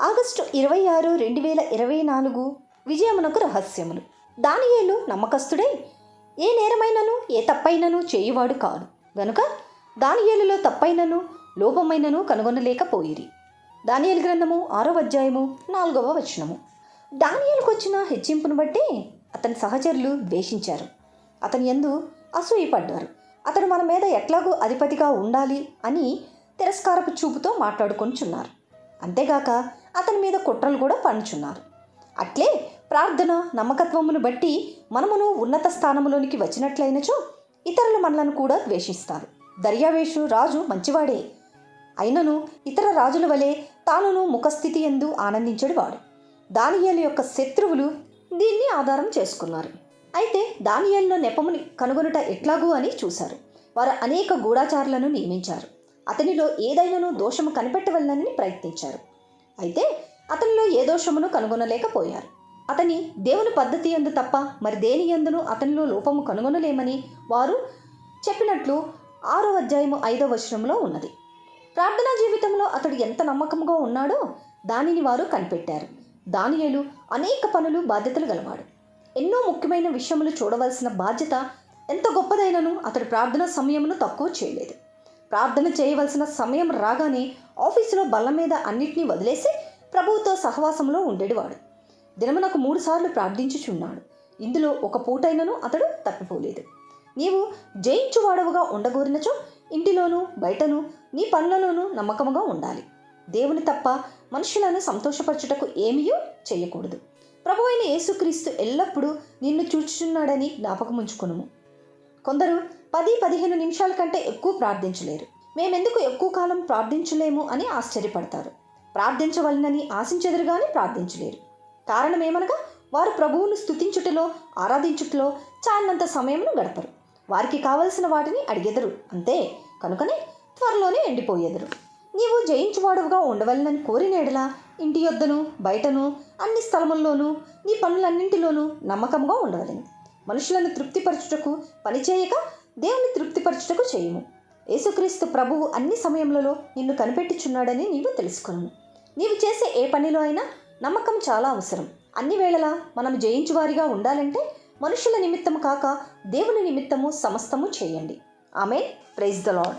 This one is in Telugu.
ఆగస్టు ఇరవై ఆరు రెండు వేల ఇరవై నాలుగు విజయమునకు రహస్యములు. దానియేలు నమ్మకస్తుడై ఏ నేరమైనను ఏ తప్పైనను చేయువాడు కాడు గనుక దానియేలులో తప్పైనను లోపమైనను కనుగొనలేకపోయిరి. దానియలు గ్రంథము ఆరో అధ్యాయము నాలుగవ వచనము. దానియలకు వచ్చిన హెచ్చింపును బట్టి అతని సహచరులు ద్వేషించారు. అతని ఎందు అసూయపడ్డారు. అతడు మన మీద ఎట్లాగూ అధిపతిగా ఉండాలి అని తిరస్కారపు చూపుతో మాట్లాడుకొనిచున్నారు. అంతేగాక అతని మీద కుట్రలు కూడా పంచున్నారు. అట్లే ప్రార్థన నమ్మకత్వమును బట్టి మనమును ఉన్నత స్థానంలోనికి వచ్చినట్లయినచో ఇతరులు మనలను కూడా ద్వేషిస్తారు. దర్యావేషు రాజు మంచివాడే. అయినను ఇతర రాజుల వలె తానును ముఖస్థితి ఎందు ఆనందించడువాడు దానియేలు యొక్క శత్రువులు దీన్ని ఆధారం చేసుకున్నారు. అయితే దానియేలులో నెపముని కనుగొనుట ఎట్లాగూ అని చూశారు. వారు అనేక గూఢాచారులను నియమించారు. అతనిలో ఏదైనాను దోషము కనిపెట్టవలనని ప్రయత్నించారు. అయితే అతనిలో ఏ దోషమును కనుగొనలేకపోయారు. అతని దేవుని పద్ధతి ఎందు తప్ప మరి దేని ఎందును అతనిలో లోపము కనుగొనలేమని వారు చెప్పినట్లు ఆరో అధ్యాయము ఐదో వచనంలో ఉన్నది. ప్రార్థనా జీవితంలో అతడు ఎంత నమ్మకంగా ఉన్నాడో దానిని వారు కనిపెట్టారు. దానియేలు అనేక పనులు బాధ్యతలు గలవాడు. ఎన్నో ముఖ్యమైన విషయములు చూడవలసిన బాధ్యత ఎంత గొప్పదైనను అతడు ప్రార్థన సమయమును తక్కువ చేయలేదు. ప్రార్థన చేయవలసిన సమయం రాగానే ఆఫీసులో బల్ల మీద అన్నిటినీ వదిలేసి ప్రభువుతో సహవాసంలో ఉండేవాడు. దినమునకు మూడుసార్లు ప్రార్థించుచున్నాడు. ఇందులో ఒక పూటైనను అతడు తప్పిపోలేదు. నీవు జయించువాడవుగా ఉండగోరినచో ఇంటిలోనూ బయటను నీ పనులలోనూ నమ్మకముగా ఉండాలి. దేవుని తప్ప మనుషులను సంతోషపరచుటకు ఏమీయూ చేయకూడదు. ప్రభు అయిన యేసుక్రీస్తు ఎల్లప్పుడూ నిన్ను చూచుచున్నాడని జ్ఞాపకముంచుకును కొందరు పది పదిహేను నిమిషాల కంటే ఎక్కువ ప్రార్థించలేరు. మేమెందుకు ఎక్కువ కాలం ప్రార్థించలేము అని ఆశ్చర్యపడతారు. ప్రార్థించవలనని ఆశించెదరు కానీ ప్రార్థించలేరు. కారణమేమనగా వారు ప్రభువును స్తుతించుటలో ఆరాధించుటలో చాలినంత సమయమును గడపరు. వారికి కావలసిన వాటిని అడిగెదరు. అంతే కనుకనే త్వరలోనే ఎండిపోయేదరు. నీవు జయించువాడుగా ఉండవలనని కోరినేడలా ఇంటి యొద్దను బయటను అన్ని స్థలముల్లోనూ నీ పనులన్నింటిలోనూ నమ్మకంగా ఉండవలని. మనుషులను తృప్తిపరచుటకు పనిచేయక దేవుని తృప్తిపరచుటకు చేయము. యేసుక్రీస్తు ప్రభువు అన్ని సమయములలో నిన్ను కనిపెట్టుచున్నాడని నీవు తెలుసుకును నీవు చేసే ఏ పనిలో అయినా నమ్మకం చాలా అవసరం. అన్ని వేళలా మనం జయించువారిగా ఉండాలంటే మనుషుల నిమిత్తము కాక దేవుని నిమిత్తము సమస్తము చేయండి. ఆమె ప్రైజ్ ద లాడ్